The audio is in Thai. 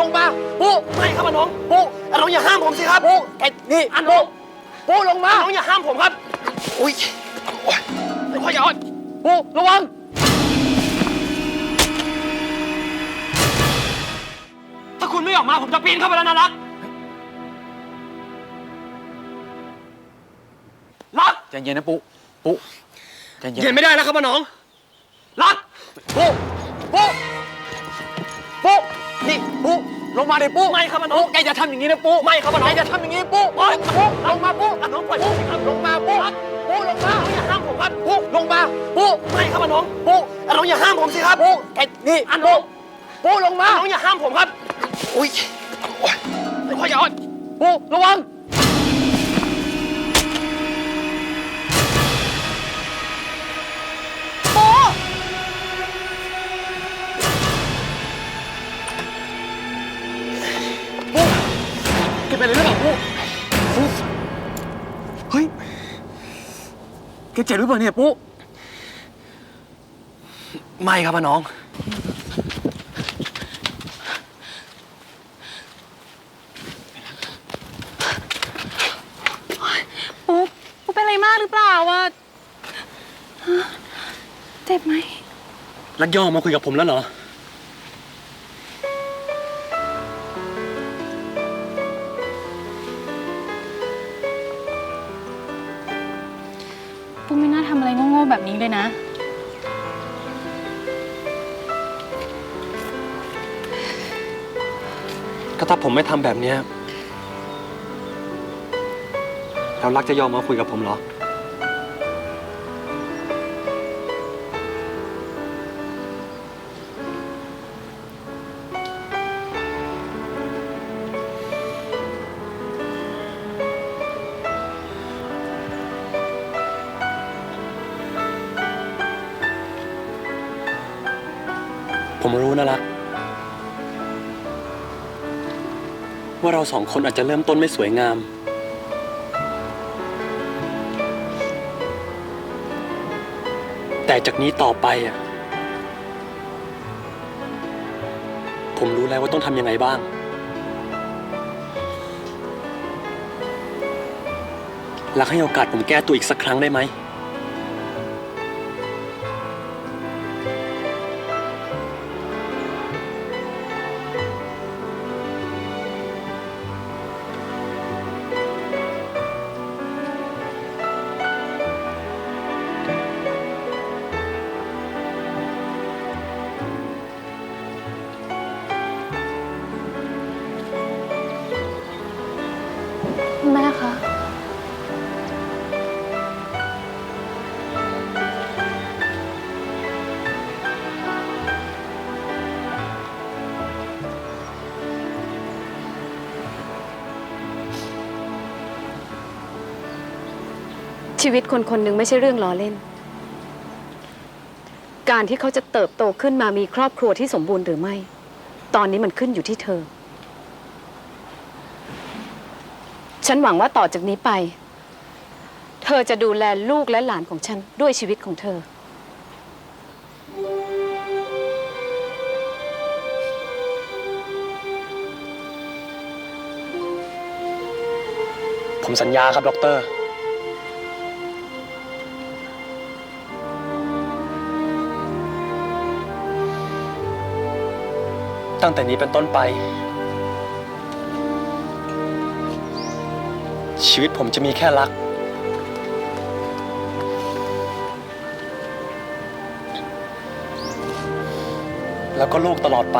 ลงมาปุ๊ไม่ครับอาน้องปุ๊อาน้องอย่าห้ามผมสิครับปุ๊ไอ้นี่อาน้องปุ๊ลงมาอาน้องอย่าห้ามผมครับ อุ้ยพ่ออย่าอ่อนปุ๊ระวังถ้าคุณไม่ออกมาผมจะปีนเข้าไปแล้วนะรักรักใจเย็นนะปุ๊ปุ๊ใจเย็นเย็นไม่ได้นะครับอาน้องรักปุ๊ปุ๊ปุ๊ มาดิปุ๊ไม่ครับอาน้องแกอย่าทำอย่างนี้นะปุ๊ไม่ครับอาน้องแกอย่าทำอย่างนี้ปุ๊โอ๊ยปุ๊ลงมาปุ๊อาน้องปล่อยผมสิครับลงมาปุ๊ปุ๊ลงมาอย่าห้ามผมครับปุ๊ลงมาปุ๊ไม่ครับอาน้องปุ๊อาน้องอย่าห้ามผมสิครับปุ๊ไอ้นี่อาน้องปุ๊ลงมาอาน้องอย่าห้ามผมครับอุ้ยพ่ออย่าอ่อนปุ๊ระวัง เป็นอะไรหรือเปล่าปุ๊ปุ๊เฮ้ย แกเจ็บหรือเปล่าเนี่ยปุ๊ไม่ครับอาน้อง ปุ๊บปุ๊บเป็นอะไรมากหรือเปล่าวะฮะเจ็บไหมรักย่อมาคุยกับผมแล้วเหรอ ตุ้มไม่น่าทำอะไรโง่ๆแบบนี้เลยนะ ก็ถ้าผมไม่ทำแบบเนี้ยแล้วรักจะยอมมาคุยกับผมเหรอ ผมรู้นะรักว่าเราสองคนอาจจะเริ่มต้นไม่สวยงาม แต่จากนี้ต่อไปอะผมรู้แล้วว่าต้องทำยังไงบ้าง รักให้โอกาสผมแก้ตัวอีกสักครั้งได้ไหม ชีวิตคนคนหนึ่งไม่ใช่เรื่องล้อเล่น การที่เขาจะเติบโตขึ้นมามีครอบครัวที่สมบูรณ์หรือไม่ ตอนนี้มันขึ้นอยู่ที่เธอ ฉันหวังว่าต่อจากนี้ไป เธอจะดูแลลูกและหลานของฉันด้วยชีวิตของเธอ ผมสัญญาครับ ด็อกเตอร์ ตั้งแต่นี้เป็นต้นไป ชีวิตผมจะมีแค่รัก แล้วก็ลูกตลอดไป